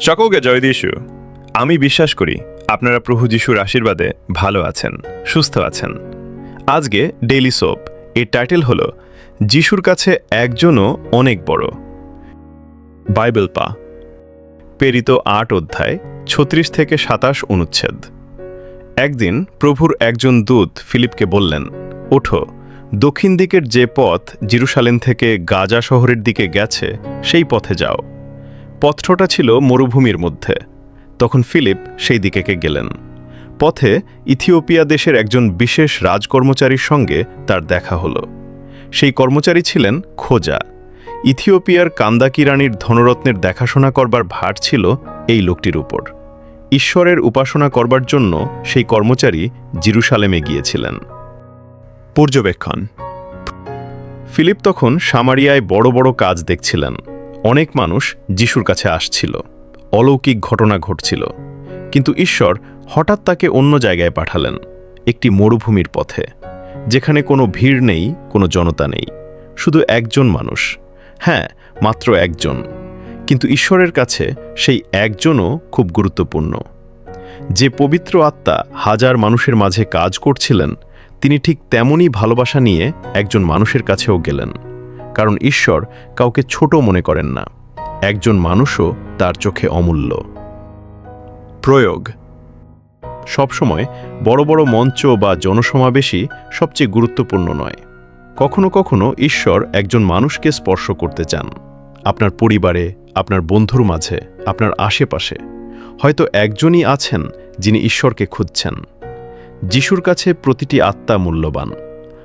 সকলকে জয় দিশু আমি বিশ্বাস করি আপনারা প্রভু যিশুর আশীর্বাদে ভালো আছেন, সুস্থ আছেন। আজকে ডেইলি সোপ, এর টাইটেল হল, যিশুর কাছে একজনও অনেক বড়। বাইবেল পা, প্রেরিত আট অধ্যায়, ছত্রিশ থেকে সাতাশ অনুচ্ছেদ। একদিন প্রভুর একজন দূত ফিলিপকে বললেন, ওঠো, দক্ষিণ দিকের যে পথ জিরুসালেম থেকে গাজা শহরের দিকে গেছে, সেই পথে যাও। পথটা ছিল মরুভূমির মধ্যে। তখন ফিলিপ সেই দিকে গেলেন। পথে ইথিওপিয়া দেশের একজন বিশেষ রাজকর্মচারীর সঙ্গে তার দেখা হলো। সেই কর্মচারী ছিলেন খোজা। ইথিওপিয়ার কান্দাকি রানীর ধনরত্নের দেখাশোনা করবার ভার ছিল এই লোকটির উপর। ঈশ্বরের উপাসনা করবার জন্য সেই কর্মচারী জিরুসালেমে গিয়েছিলেন। পর্যবেক্ষণ। ফিলিপ তখন সামারিয়ায় বড় বড় কাজ দেখছিলেন। অনেক মানুষ যিশুর কাছে আসছিল। অলৌকিক ঘটনা ঘটছিল। কিন্তু ঈশ্বর হঠাৎ তাকে অন্য জায়গায় পাঠালেন, একটি মরুভূমির পথে, যেখানে কোনো ভিড় নেই, কোনো জনতা নেই, শুধু একজন মানুষ। হ্যাঁ মাত্র একজন। কিন্তু ঈশ্বরের কাছে সেই একজনও খুব গুরুত্বপূর্ণ। যে পবিত্র আত্মা হাজার মানুষের মাঝে কাজ করছিলেন, তিনি ঠিক তেমনই ভালোবাসা নিয়ে একজন মানুষের কাছেও গেলেন। কারণ ঈশ্বর কাউকে ছোট মনে করেন না। একজন মানুষও তার চোখে অমূল্য। প্রয়োগ। সবসময় বড় বড় মঞ্চ বা জনসমাবেশই সবচেয়ে গুরুত্বপূর্ণ নয়। কখনো কখনো ঈশ্বর একজন মানুষকে স্পর্শ করতে চান। আপনার পরিবারে, আপনার বন্ধুর মাঝে, আপনার আশেপাশে। হয়তো একজনই আছেন যিনি ঈশ্বরকে খুঁজছেন। যিশুর কাছে প্রতিটি আত্মা মূল্যবান।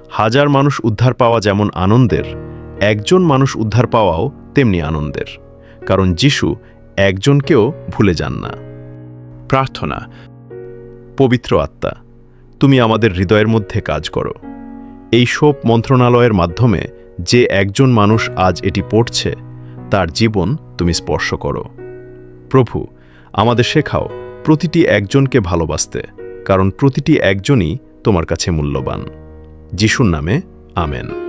হাজার মানুষ উদ্ধার পাওয়া যেমন আনন্দের একজন মানুষ উদ্ধার পাওয়াও তেমনি আনন্দের, কারণ যিশু একজনকেও ভুলে যান না। প্রার্থনা, পবিত্র আত্মা, তুমি আমাদের হৃদয়ের মধ্যে কাজ করো। এই শোপ মন্ত্রণালয়ের মাধ্যমে যে একজন মানুষ আজ এটি পড়ছে, তার জীবন তুমি স্পর্শ করো। প্রভু, আমাদের শেখাও প্রতিটি একজনকে ভালোবাসতে, কারণ প্রতিটি একজনই তোমার কাছে মূল্যবান। যিশুর নামে, আমেন।